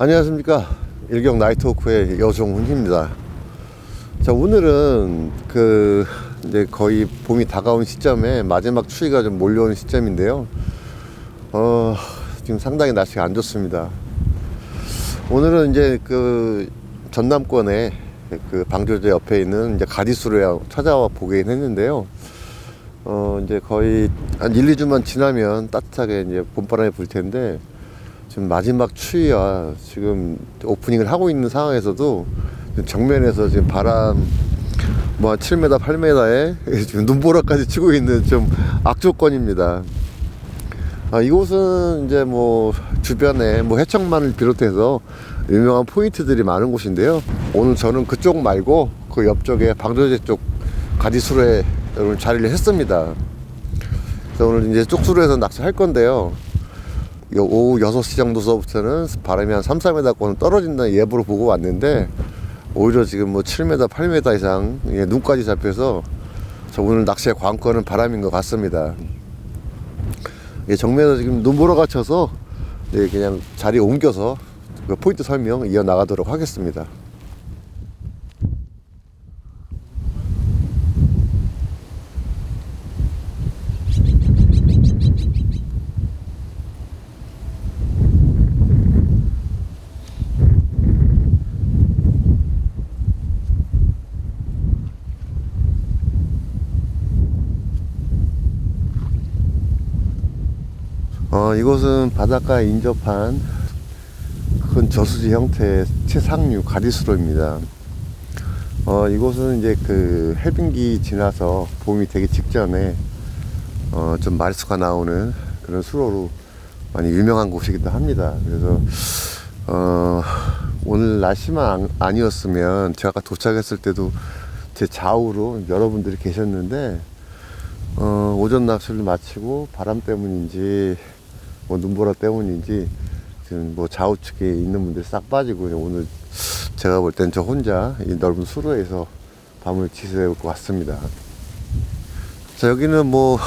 안녕하십니까 일경 나이트워크의 여종훈입니다. 자 오늘은 그 이제 거의 봄이 다가온 시점에 마지막 추위가 좀 몰려오는 시점인데요. 어 지금 상당히 날씨가 안 좋습니다. 오늘은 이제 그 전남권에 그 방조제 옆에 있는 이제 가디수를 찾아와 보긴 했는데요. 어 이제 거의 한 1, 2주만 지나면 따뜻하게 이제 봄바람이 불 텐데 지금 마지막 추위와 지금 오프닝을 하고 있는 상황에서도 정면에서 지금 바람 뭐 7m, 8m에 지금 눈보라까지 치고 있는 좀 악조건입니다. 아, 이곳은 이제 뭐 주변에 뭐 해청만을 비롯해서 유명한 포인트들이 많은 곳인데요. 오늘 저는 그쪽 말고 그 옆쪽에 방조제 쪽 가지수로에 오늘 자리를 했습니다. 그래서 오늘 이제 쪽수로에서 낚시할 건데요. 요- 오후 6시 정도서부터는 바람이 한 3, 4m권은 떨어진다는 예보를 보고 왔는데 오히려 지금 뭐 7m, 8m 이상 예, 눈까지 잡혀서 저 오늘 낚시의 관건은 바람인 것 같습니다. 예, 정면에서 지금 눈 보러 갇혀서 예, 그냥 자리 옮겨서 그 포인트 설명 이어 나가도록 하겠습니다. 어, 이곳은 바닷가 인접한 큰 저수지 형태의 최상류 가리수로입니다. 어, 이곳은 이제 그 해빙기 지나서 봄이 되기 직전에 어, 좀 말수가 나오는 그런 수로로 많이 유명한 곳이기도 합니다. 그래서 어, 오늘 날씨만 안- 아니었으면 제가 도착했을 때도 제 좌우로 여러분들이 계셨는데 어, 오전 낚시를 마치고 바람 때문인지 뭐 눈보라 때문인지 지금 뭐 좌우측에 있는 분들이 싹 빠지고 오늘 제가 볼 땐 저 혼자 이 넓은 수로에서 밤을 지새울 것 같습니다. 자 여기는 뭐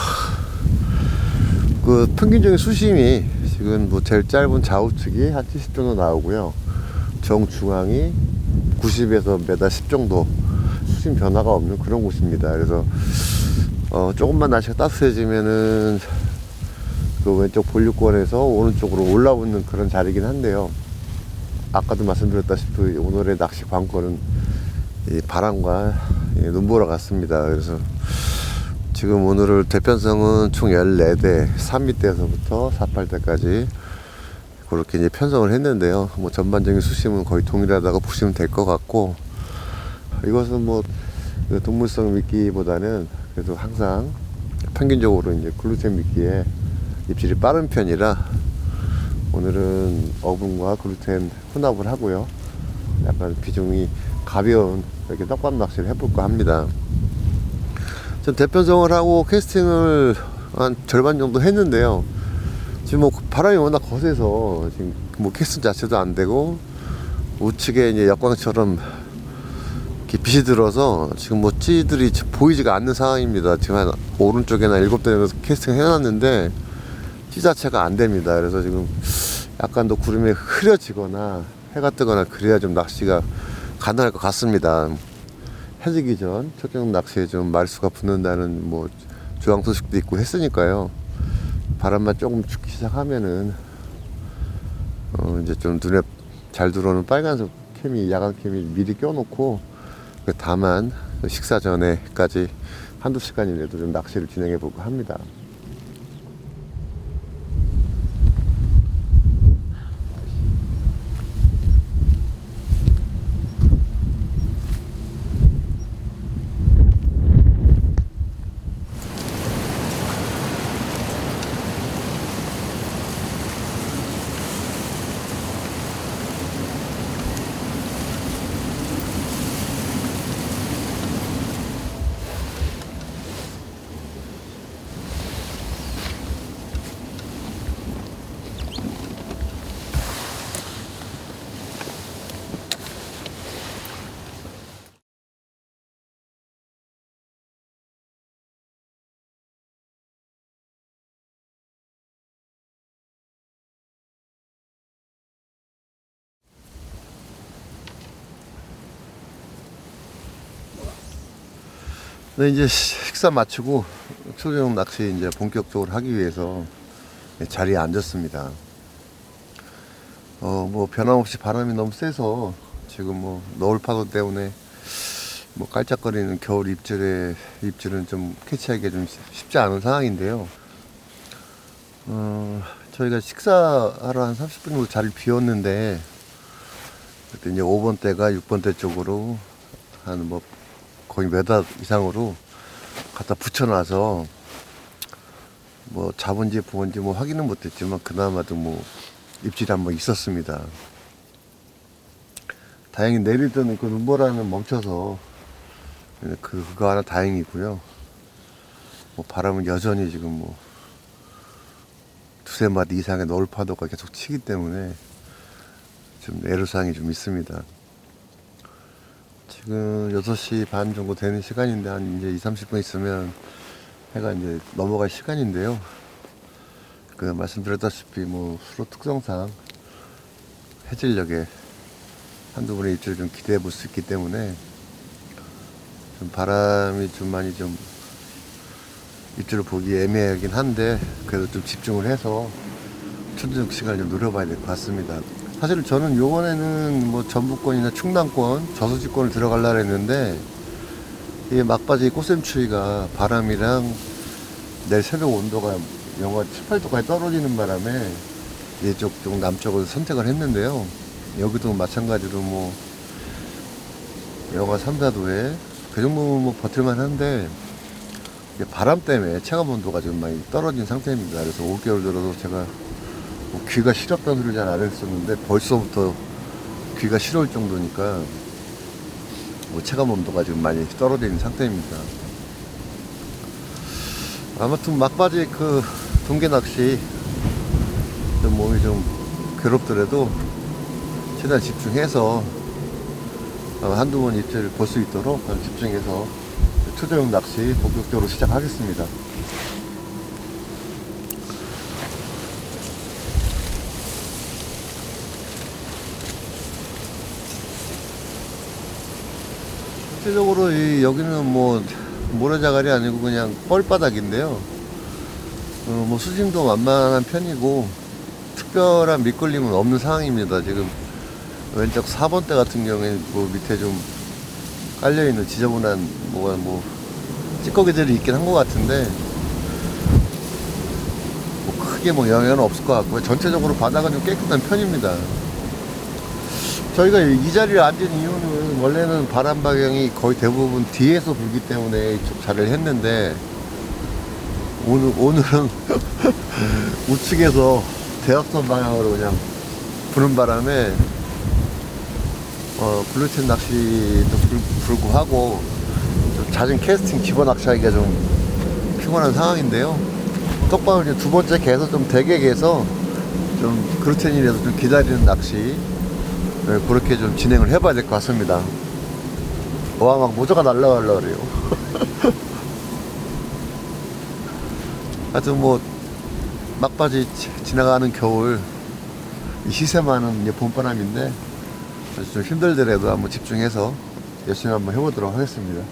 그 평균적인 수심이 지금 뭐 제일 짧은 좌우측이 한 70 정도 나오고요. 정중앙이 90에서 메다 10 정도 수심 변화가 없는 그런 곳입니다. 그래서 어, 조금만 날씨가 따뜻해지면은 그 왼쪽 본류권에서 오른쪽으로 올라오는 그런 자리긴 한데요. 아까도 말씀드렸다시피 오늘의 낚시 관건은 이 바람과 이 눈보라 같습니다. 그래서 지금 오늘을 대편성은 총 14대, 3미대에서부터 48대까지 그렇게 이제 편성을 했는데요. 뭐 전반적인 수심은 거의 동일하다고 보시면 될 것 같고 이것은 뭐그 동물성 미끼보다는 그래도 항상 평균적으로 이제 글루텐 미끼에 입질이 빠른 편이라 오늘은 어분과 글루텐 혼합을 하고요. 약간 비중이 가벼운 이렇게 떡밥 낚시를 해볼까 합니다. 전 대편성을 하고 캐스팅을 한 절반 정도 했는데요. 지금 뭐 바람이 워낙 거세서 지금 뭐 캐스팅 자체도 안 되고 우측에 이제 역광처럼 빛이 들어서 지금 뭐 찌들이 보이지가 않는 상황입니다. 지금 한 오른쪽에나 일곱 대에서 캐스팅 해놨는데 찌 자체가 안 됩니다. 그래서 지금 약간 더 구름이 흐려지거나 해가 뜨거나 그래야 좀 낚시가 가능할 것 같습니다. 해지기 전 첫경 낚시에 좀 말수가 붙는다는 뭐 조항 소식도 있고 했으니까요. 바람만 조금 죽기 시작하면은 어 이제 좀 눈에 잘 들어오는 빨간색 캠이 야간 캠이 미리 껴놓고 그 다만 식사 전에까지 한두 시간이라도 좀 낚시를 진행해 볼까 합니다. 네, 이제 식사 마치고 초저녁 낚시 이제 본격적으로 하기 위해서 자리에 앉았습니다. 어, 뭐 변함없이 바람이 너무 세서 지금 뭐 너울 파도 때문에 뭐 깔짝거리는 겨울 입질에 입질은 좀 캐치하기가 좀 쉽지 않은 상황인데요. 어, 저희가 식사하러 한 30분 정도 자리를 비웠는데 그때 이제 5번 대가 6번 대 쪽으로 한뭐 거의 몇달 이상으로 갖다 붙여놔서 뭐 잡은지 부은지 뭐 확인은 못했지만 그나마도 뭐 입질이 한번 있었습니다. 다행히 내리던 그 눈보라는 멈춰서 그 그거 하나 다행이고요. 뭐 바람은 여전히 지금 뭐 두세 마디 이상의 너울 파도가 계속 치기 때문에 좀 애로사항이 좀 있습니다. 지금 6시 반 정도 되는 시간인데 한 이제 2, 30분 있으면 해가 이제 넘어갈 시간인데요. 그 말씀드렸다시피 뭐 수로 특성상 해질녘에 한두 분의 입질 좀 기대해 볼 수 있기 때문에 좀 바람이 좀 많이 좀 입질을 보기 애매하긴 한데 그래도 좀 집중을 해서 천적 시간을 좀 노려봐야 될 것 같습니다. 사실 저는 요번에는 뭐 전북권이나 충남권 저수지권을 들어가려고 했는데 이게 막바지 꽃샘추위가 바람이랑 내일 새벽 온도가 영하 7, 8도까지 떨어지는 바람에 이쪽 쪽 남쪽을 선택을 했는데요. 여기도 마찬가지로 뭐 영하 3, 4도에 그 정도면 뭐 버틸만 한데 바람 때문에 체감 온도가 지금 많이 떨어진 상태입니다. 그래서 올겨울 들어서 제가 뭐 귀가 시렵다는 소리 잘안 했었는데 벌써부터 귀가 시려울 정도니까 뭐 체감 온도가 지금 많이 떨어져 있는 상태입니다. 아무튼 막바지 그 동계 낚시 좀 몸이 좀 괴롭더라도 최대한 집중해서 어, 한두 번 입질 볼수 있도록 집중해서 투자용 낚시 본격적으로 시작하겠습니다. 실질적으로 이 여기는 뭐 모래자갈이 아니고 그냥 뻘바닥인데요. 어, 뭐 수심도 만만한 편이고 특별한 밑걸림은 없는 상황입니다. 지금 왼쪽 4번대 같은 경우에 뭐 밑에 좀 깔려 있는 지저분한 뭐가 뭐 찌꺼기들이 있긴 한 것 같은데 뭐 크게 뭐 영향은 없을 것 같고요. 전체적으로 바닥은 좀 깨끗한 편입니다. 저희가 이 자리에 앉은 이유는 원래는 바람 방향이 거의 대부분 뒤에서 불기 때문에 자리를 했는데 오늘 오늘은 우측에서 대각선 방향으로 그냥 부는 바람에 어, 블루첸 낚시도 불, 불구하고 좀 잦은 캐스팅 집어 낚시하기가 좀 피곤한 상황인데요. 똑바로 이제 두 번째 개에서 좀 대게 개에서 좀 그루텐이라도 좀 기다리는 낚시 네, 그렇게 좀 진행을 해봐야 될 것 같습니다. 와, 막 모자가 날라가려 그래요. 하여튼 뭐, 막바지 지- 지나가는 겨울, 이 시세 많은 봄바람인데, 좀 힘들더라도 한번 집중해서 열심히 한번 해보도록 하겠습니다.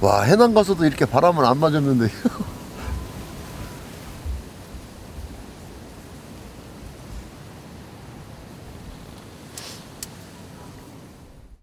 와, 해남 가서도 이렇게 바람을 안 맞았는데,